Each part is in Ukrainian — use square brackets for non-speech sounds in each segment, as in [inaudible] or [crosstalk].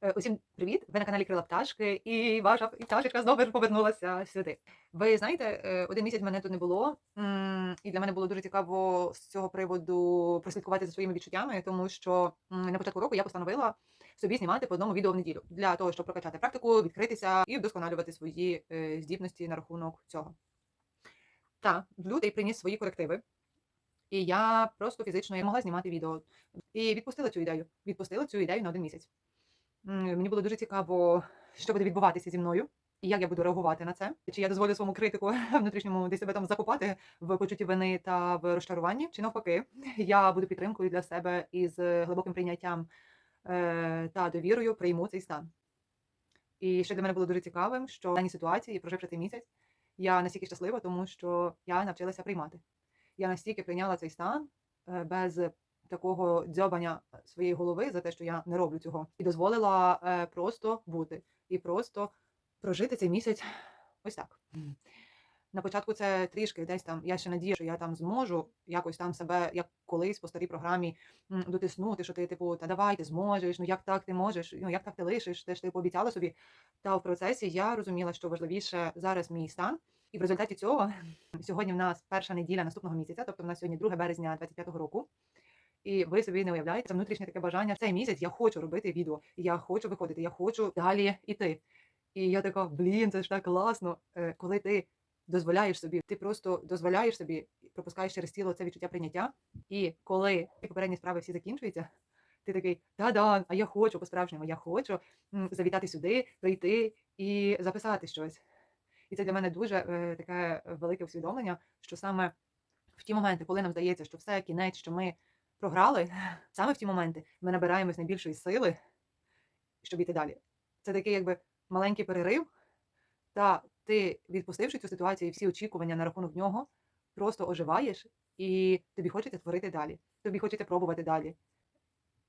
Е, Усім привіт! Ви на каналі Крила Пташки, і ваша пташечка знову повернулася сюди. Ви знаєте, е, один місяць мене тут не було, і для мене було дуже цікаво з цього приводу прослідкувати за своїми відчуттями, тому що на початку року я постановила собі знімати по одному відео в неділю для того, щоб прокачати практику, відкритися і вдосконалювати свої е, здібності на рахунок цього. Та лютий приніс свої корективи. І я просто фізично не могла знімати відео. І відпустила цю ідею. Відпустила цю ідею на один місяць. Мені було дуже цікаво, що буде відбуватися зі мною, і як я буду реагувати на це. Чи я дозволю своєму критику [laughs] внутрішньому десь себе там закопати в почутті вини та в розчаруванні, чи навпаки, я буду підтримкою для себе і з глибоким прийняттям е, та довірою прийму цей стан. І ще для мене було дуже цікавим, що в даній ситуації, проживши цей місяць, я настільки щаслива, тому що я навчилася приймати. Я настільки прийняла цей стан е, без такого дзьобання своєї голови за те, що я не роблю цього, і дозволила е, просто бути і просто прожити цей місяць ось так. На початку це трішки десь там. Я ще надію, що я там зможу якось там себе, як колись по старій програмі, дотиснути, що ти, типу, та давай, ти зможеш, ну як так ти можеш, ну як так ти лишиш, ти ж ти пообіцяла собі. Та в процесі я розуміла, що важливіше зараз мій стан. І в результаті цього сьогодні в нас перша неділя наступного місяця, тобто в нас сьогодні 2 березня 25-го року. І ви собі не уявляєте внутрішнє таке бажання. Цей місяць я хочу робити відео, я хочу виходити, я хочу далі йти. І я така, блін, це ж так класно, Е, коли ти дозволяєш собі, ти просто дозволяєш собі, пропускаєш через тіло це відчуття прийняття. І коли попередні справи всі закінчуються, ти такий, та-да, а я хочу по-справжньому, я хочу завітати сюди, прийти і записати щось. І це для мене дуже е, таке велике усвідомлення, що саме в ті моменти, коли нам здається, що все кінець, що ми програли, саме в ті моменти ми набираємось найбільшої сили, щоб йти далі. Це такий якби маленький перерив, та ти, відпустивши цю ситуацію і всі очікування на рахунок нього, просто оживаєш, і тобі хочеться творити далі. Тобі хочеться пробувати далі.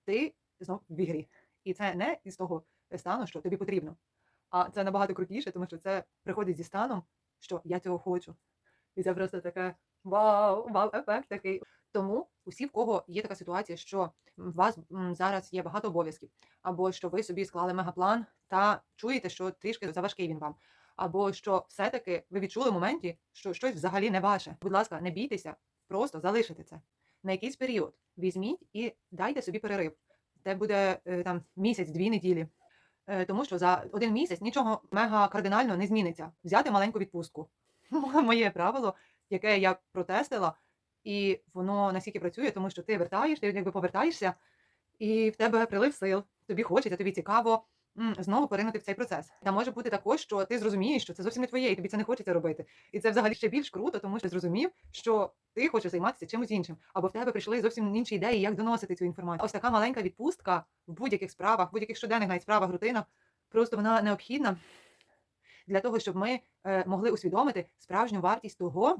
Ти знов в ігрі. І це не із того стану, що тобі потрібно. А це набагато крутіше, тому що це приходить зі станом, що я цього хочу. І це просто таке вау, вау, ефект такий. Тому усі, в кого є така ситуація, що у вас зараз є багато обов'язків, або що ви собі склали мегаплан та чуєте, що трішки заважкий він вам, або що все-таки ви відчули в моменті, що щось взагалі не ваше. Будь ласка, не бійтеся, просто залишите це. На якийсь період візьміть і дайте собі перерив. Це буде е, там місяць-дві неділі. Е, Тому що за один місяць нічого мега кардинально не зміниться. Взяти маленьку відпустку. [laughs] Моє правило, яке я протестила, і воно настільки працює, тому що ти вертаєш, ти якби повертаєшся, і в тебе прилив сил. Тобі хочеться, тобі цікаво знову поринути в цей процес. Та може бути також, що ти зрозумієш, що це зовсім не твоє, і тобі це не хочеться робити. І це взагалі ще більш круто, тому що ти зрозумів, що ти хочеш займатися чимось іншим, або в тебе прийшли зовсім інші ідеї, як доносити цю інформацію. Ось така маленька відпустка в будь-яких справах, в будь-яких щоденних навіть справах, рутинах, просто вона необхідна для того, щоб ми е, могли усвідомити справжню вартість того,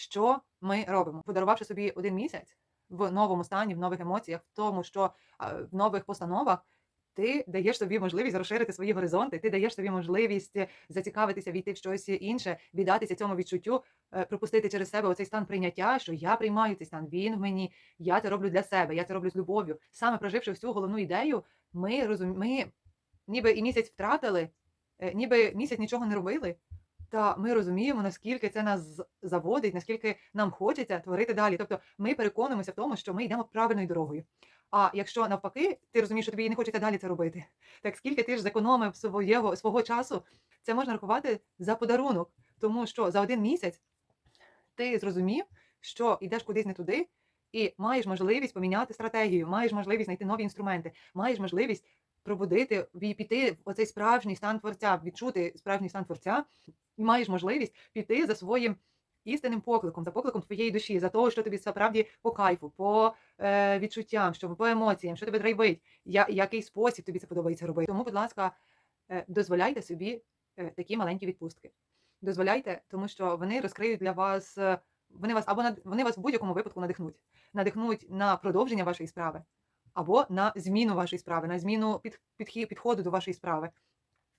що ми робимо, подарувавши собі один місяць в новому стані, в нових емоціях, в тому, що в нових постановах. Ти даєш собі можливість розширити свої горизонти, ти даєш собі можливість зацікавитися, війти в щось інше, віддатися цьому відчуттю, е, пропустити через себе оцей стан прийняття, що я приймаю цей стан, він в мені, я це роблю для себе, я це роблю з любов'ю. Саме проживши всю головну ідею, ми розум... ми ніби і місяць втратили, е, ніби місяць нічого не робили. Та ми розуміємо, наскільки це нас заводить, наскільки нам хочеться творити далі. Тобто ми переконуємося в тому, що ми йдемо правильною дорогою. А якщо навпаки, ти розумієш, що тобі не хочеться далі це робити, [laughs] так скільки ти ж зекономив свого, свого часу, це можна рахувати за подарунок, тому що за один місяць ти зрозумів, що йдеш кудись не туди, і маєш можливість поміняти стратегію, маєш можливість знайти нові інструменти, маєш можливість пробудити піти в оцей справжній стан творця, відчути справжній стан творця, і маєш можливість піти за своїм істинним покликом, за покликом твоєї душі, за того, що тобі справді по кайфу, по е, відчуттям, що по емоціям, що тебе драйвить, я, який спосіб тобі це подобається робити. Тому, будь ласка, е, дозволяйте собі е, такі маленькі відпустки. Дозволяйте, тому що вони розкриють для вас, е, вони вас або над- вони вас в будь-якому випадку надихнуть. Надихнуть на продовження вашої справи, або на зміну вашої справи, на зміну під, підхі- підходу до вашої справи.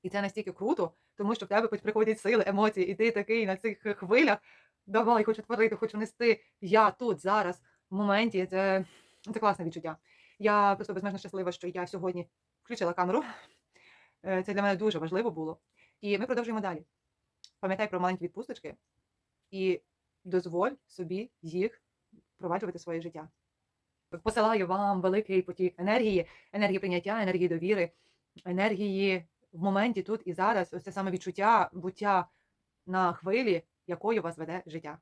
І це настільки круто, тому що в тебе приходять сили, емоції, і ти такий на цих хвилях. Давай, хочу творити, хочу нести. Я тут зараз в моменті. Це, це класне відчуття. Я просто безмежно щаслива, що я сьогодні включила камеру. Е, Це для мене дуже важливо було. І ми продовжуємо далі. Пам'ятай про маленькі відпусточки і дозволь собі їх впроваджувати своє життя. Посилаю вам великий потік енергії, енергії прийняття, енергії довіри, енергії в моменті тут і зараз. Ось це саме відчуття буття на хвилі, якою вас веде життя.